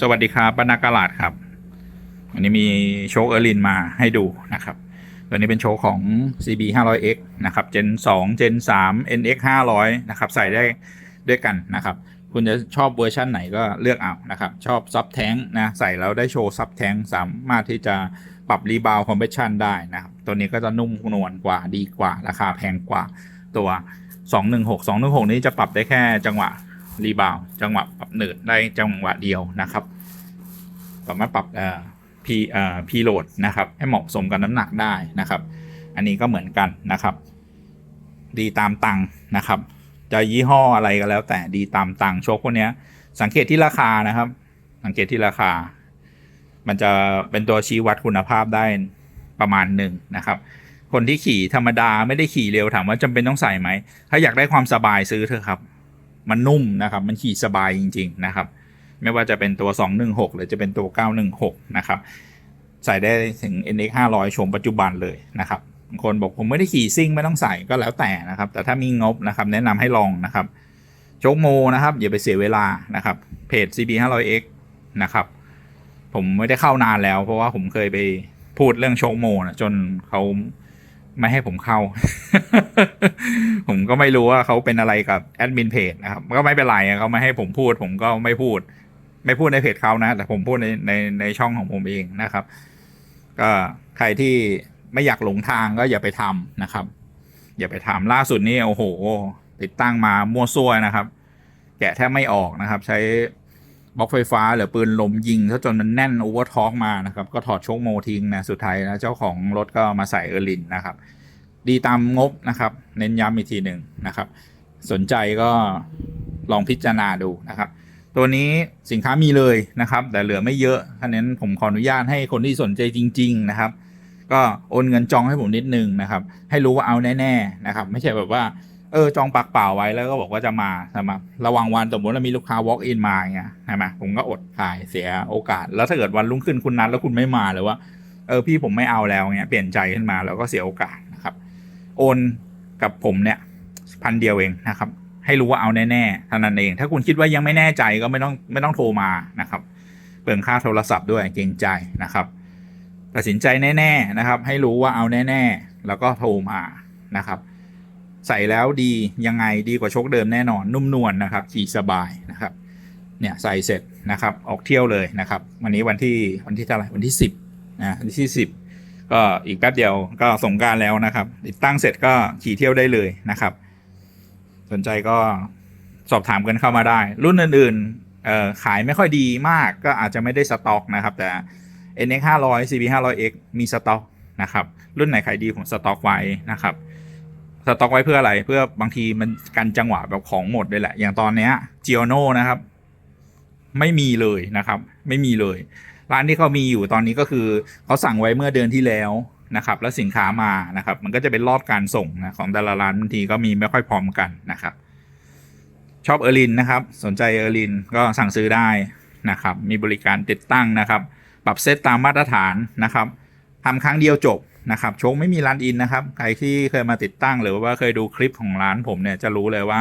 สวัสดีครับบรรณากาลาดครับวันนี้มีโชคเออร์ลินมาให้ดูนะครับตัวนี้เป็นโชคของ CB 500X นะครับ Gen 2 Gen 3 NX 500นะครับ ใส่ได้ด้วยกันนะครับ คุณจะชอบเวอร์ชั่นไหนก็เลือกเอานะครับ ชอบซับแทงนะ ใส่แล้วได้โชว์ซับแทงสามารถที่จะปรับรีบาวคอมเพรสชันได้นะครับ ตัวนี้ก็จะนุ่มนวลกว่าดีกว่า ราคาแพงกว่าตัว 216 216 นี้จะปรับได้แค่จังหวะ รีบาวจังหวะปรับหนืดได้จังหวะเดียวนะครับสามารถปรับเอ่อพีเอ่อพีโหลดนะครับ ให้เหมาะสมกับน้ำหนักได้นะครับ อันนี้ก็เหมือนกันนะครับ ดีตามตังค์นะครับ จะยี่ห้ออะไรก็แล้ว แต่ดีตามตังค์โชคพวกนี้สังเกตที่ราคานะครับ สังเกตที่ราคา มันจะเป็นตัวชี้วัดคุณภาพได้ประมาณหนึ่งนะครับ คนที่ขี่ธรรมดาไม่ได้ขี่เร็วถามว่าจำเป็นต้องใส่ไหม ถ้าอยากได้ความสบายซื้อเถอะครับ มันนุ่มนะครับมันขี่สบายจริง ๆ นะครับ ไม่ว่าจะเป็นตัว 216 หรือจะเป็นตัว 916 นะครับ ใส่ได้ถึง NX 500ชมปัจจุบันเลยนะครับบางคนบอกผมไม่ได้ขี่ซิ่งไม่ต้องใส่ก็แล้วแต่นะครับ แต่ถ้ามีงบนะครับแนะนำให้ลองนะครับโชคโมนะครับอย่าไปเสียเวลานะครับเพจ CB 500X นะครับผมไม่ได้เข้านานแล้ว เพราะว่าผมเคยไปพูดเรื่องโชคโมนะจนเขา ไม่ให้ผมเข้า ผมก็ไม่รู้ว่าเขาเป็นอะไรกับแอดมินเพจนะครับก็ไม่เป็นไรเขาไม่ให้ผมพูด ผมก็ไม่พูด ไม่พูดในเพจเขานะ แต่ผมพูดในในในช่องของผมเองนะครับ ก็ใครที่ไม่อยากหลงทางก็อย่าไปทำนะครับ อย่าไปทำล่าสุดนี่โอ้โห ติดตั้งมามั่วซั่วนะครับ แกะแทบไม่ออกนะครับ ใช้ บล็อกไฟฟ้าหรือปืนลมยิงซะจนมันแน่นโอเวอร์ท็อกมานะครับ ก็ถอดโชคโมทิ้งนะสุดท้ายนะเจ้าของรถก็มาใส่เออร์ลินนะครับ ดีตามงบนะครับ เน้นย้ำอีกทีหนึ่งนะครับ สนใจก็ลองพิจารณาดูนะครับ ตัวนี้สินค้ามีเลยนะครับ แต่เหลือไม่เยอะท่านั้นผมขออนุญาตให้คนที่สนใจจริง ๆ นะครับ ก็โอนเงินจองให้ผมนิดนึงนะครับ ให้รู้ว่าเอาแน่ๆนะครับ ไม่ใช่แบบว่า เออจองปากเปล่าไว้แล้วก็บอกว่าจะมาใช่ไหมระวังวันสมมติว่ามีลูกค้า walk in มาอย่างเงี้ยใช่ไหมผมก็อดขายเสียโอกาส แล้วถ้าเกิดวันรุ่งขึ้นคุณนัดแล้วคุณไม่มาหรือว่าเออพี่ผมไม่เอาแล้วเงี้ยเปลี่ยนใจขึ้นมาแล้วก็เสียโอกาสนะครับ โอนกับผมเนี่ยพันเดียวเองนะครับ ให้รู้ว่าเอาแน่ๆเท่านั้นเอง ถ้าคุณคิดว่ายังไม่แน่ใจก็ไม่ต้องไม่ต้องโทรมานะครับเปลืองค่าโทรศัพท์ด้วยเกรงใจนะครับตัดสินใจแน่ ๆนะครับ ให้รู้ว่าเอาแน่ ๆ แล้วก็โทรมานะครับ ใส่แล้วดียังไงดีกว่าโชคเดิมแน่นอนนุ่มนวลนะครับขี่สบายนะครับเนี่ยใส่เสร็จนะครับออกเที่ยวเลยนะครับ วันนี้วันที่วันที่เท่าไหร่วันที่สิบนะวันที่สิบก็อีกแป๊บเดียวก็สงการแล้วนะครับ ติดตั้งเสร็จก็ขี่เที่ยวได้เลยนะครับ สนใจก็สอบถามกันเข้ามาได้ รุ่นอื่นๆขายไม่ค่อยดีมากก็อาจจะไม่ได้สต็อกนะครับ แต่ NX 500 CB 500X มีสต็อกนะครับ รุ่นไหนขายดีผมสต็อกไว้นะครับ สต็อกไว้เพื่ออะไร เพื่อบางทีมันกันจังหวะแบบของหมดเลยแหละ อย่างตอนเนี้ย g i o n o นะครับ ไม่มีเลยนะครับ ไม่มีเลย ร้านที่เขามีอยู่ตอนนี้ก็คือเขาสั่งไว้เมื่อเดือนที่แล้วนะครับ แล้วสินค้ามานะครับ มันก็จะเป็นรอบการส่งนะของแต่ละร้านบางทีก็มีไม่ค่อยพร้อมกันนะครับ ชอบเออรินนะครับ สนใจเออรินก็สั่งซื้อได้นะครับ มีบริการติดตั้งนะครับ ปรับเซตตามมาตรฐานนะครับทำครั้งเดียวจบ นะครับโชคไม่มีร้านอินนะครับใครที่เคยมาติดตั้งหรือว่าเคยดูคลิปของร้านผมเนี่ยจะรู้เลยว่า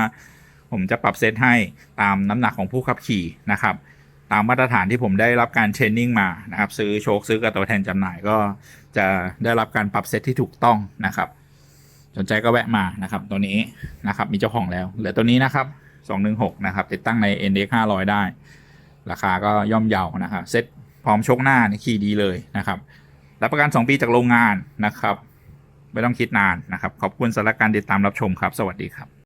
ผมจะปรับเซตให้ตามน้ำหนักของผู้ขับขี่นะครับตามมาตรฐานที่ผมได้รับการเทรนนิ่งมานะครับซื้อโชคซื้อกับตัวแทนจำหน่ายก็จะได้รับการปรับเซตที่ถูกต้องนะครับ สนใจก็แวะมานะครับตัวนี้นะครับมีเจ้าของแล้วเหลือตัวนี้นะครับ216นะครับติดตั้งใน NX 500 ได้ ราคาก็ย่อมเยาวนะครับเซตพร้อมชกหน้านี่ขี่ดีเลยนะครับ รับประกัน 2 ปีจากโรงงานนะครับ ไม่ต้องคิดนานนะครับ ขอบคุณสำหรับการติดตามรับชมครับ สวัสดีครับ